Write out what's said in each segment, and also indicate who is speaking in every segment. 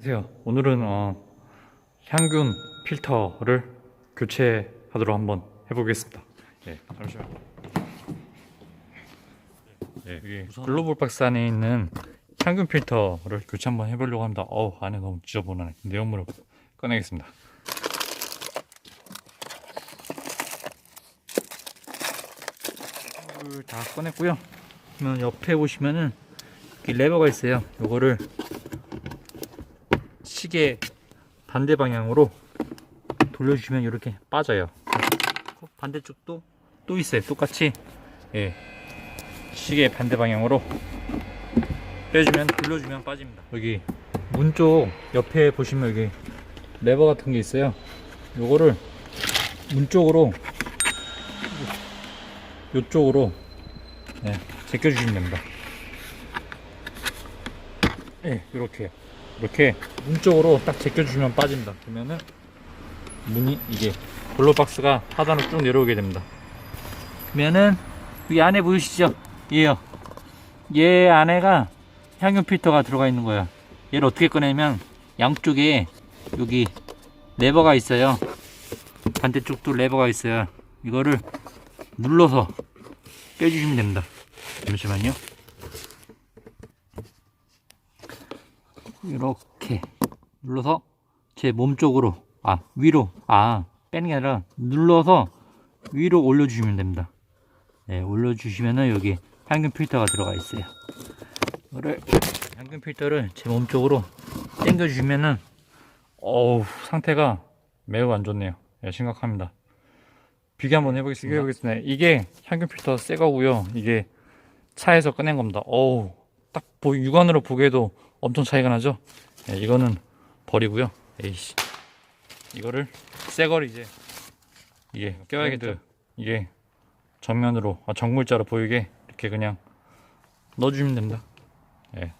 Speaker 1: 안녕하세요. 오늘은 어, 향균 필터를 교체하도록 한번 해보겠습니다. 예, 잠시만요. 예, 여기 글로벌 박스 안에 있는 향균 필터를 교체 한번 해보려고 합니다. 어우, 안에 너무 지저분하네. 내용물을 꺼내겠습니다. 다 꺼냈고요. 그러면 옆에 보시면은 이 레버가 있어요. 요거를 시계 반대 방향으로 돌려주시면 이렇게 빠져요. 반대쪽도 또 있어요. 똑같이 예 시계 반대 방향으로 빼주면 돌려주면 빠집니다. 여기 문 쪽 옆에 보시면 여기 레버 같은 게 있어요. 요거를 문 쪽으로 요쪽으로 예, 제껴주시면 됩니다. 예, 이렇게 이렇게 문 쪽으로 딱 제껴주시면 빠집니다. 그러면은 문이 이게 블로박스가 하단으로 쭉 내려오게 됩니다. 그러면은 이 안에 보이시죠? 얘요. 얘 안에가 향균 필터가 들어가 있는 거예요. 얘를 어떻게 꺼내면 양쪽에 여기 레버가 있어요. 반대쪽도 레버가 있어요. 이거를 눌러서 빼주시면 됩니다. 잠시만요. 이렇게 눌러서 제 몸 쪽으로 아 위로 아 빼는 게 아니라 눌러서 위로 올려주시면 됩니다. 네, 올려주시면은 여기 향균 필터가 들어가 있어요. 이거를 향균 필터를 제 몸 쪽으로 당겨주시면은 어우 상태가 매우 안 좋네요. 예, 심각합니다. 비교 한번 해보겠습니다. 비교해보겠습니다. 이게 향균 필터 새 거고요. 이게 차에서 꺼낸 겁니다. 어우, 딱 보, 육안으로 보기에도 엄청 차이가 나죠? 예, 이거는 버리고요. 에이씨. 이거를 새 거를 이제 이게 껴야겠죠. 이게 정면으로 아, 정물자로 보이게 이렇게 그냥 넣어주시면 됩니다. 예.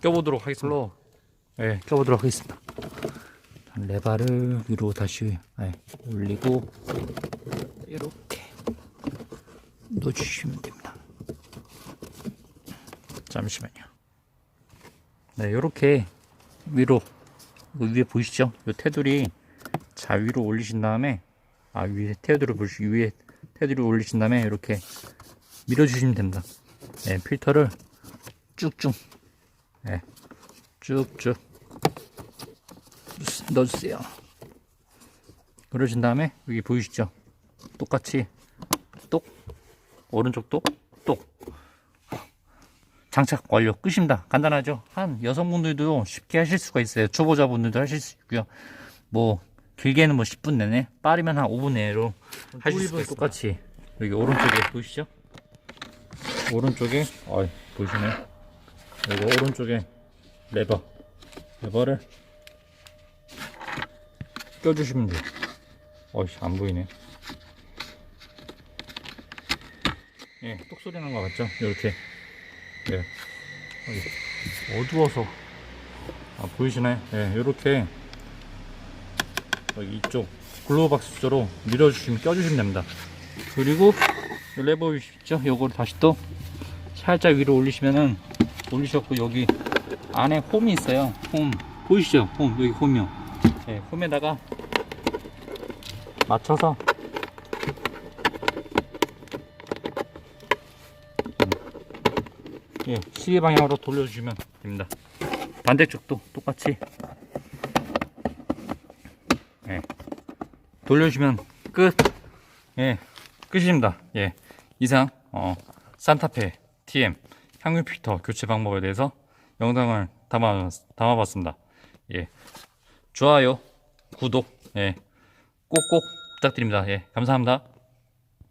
Speaker 1: 껴보도록 하겠습니다. 예, 껴보도록 하겠습니다. 레바를 위로 다시 예, 올리고 이렇게 넣어주시면 됩니다. 잠시만요. 네, 이렇게 위로 위에 보이시죠? 이 테두리 자 위로 올리신 다음에 아 위에 테두리 보시 위에 테두리 올리신 다음에 이렇게 밀어주시면 됩니다. 네, 필터를 쭉쭉 네, 쭉쭉 넣어주세요. 그러신 다음에 여기 보이시죠? 똑같이 똑 오른쪽도 똑 장착 완료 끝입니다. 간단하죠? 한 여성분들도 쉽게 하실 수가 있어요. 초보자분들도 하실 수 있고요. 뭐 길게는 뭐 10분 내내 빠르면 한 5분 내로 하실 수가 있습니다 똑같이. 여기 오른쪽에 보이시죠? 오른쪽에 어이 보이시나요 여기 오른쪽에 레버. 레버를 껴주시면 돼요. 어이 안 보이네. 예, 똑 소리 난 거 같죠? 이렇게. 예. 어두워서. 아, 보이시나요? 예, 이렇게. 이쪽 글로우박스 쪽으로 밀어주시면, 껴주시면 됩니다. 그리고, 이 레버 있죠? 요걸 다시 또 살짝 위로 올리시면은, 올리셨고, 여기 안에 홈이 있어요. 홈. 보이시죠? 홈. 여기 홈이요. 예, 홈에다가 맞춰서 예, 시계 방향으로 돌려주시면 됩니다. 반대쪽도 똑같이 예, 돌려주시면 끝. 예, 끝입니다. 예, 이상 어, 산타페 TM 향유 필터 교체 방법에 대해서 영상을 담아 담아봤습니다. 예, 좋아요, 구독, 예, 꼭꼭 부탁드립니다. 예, 감사합니다.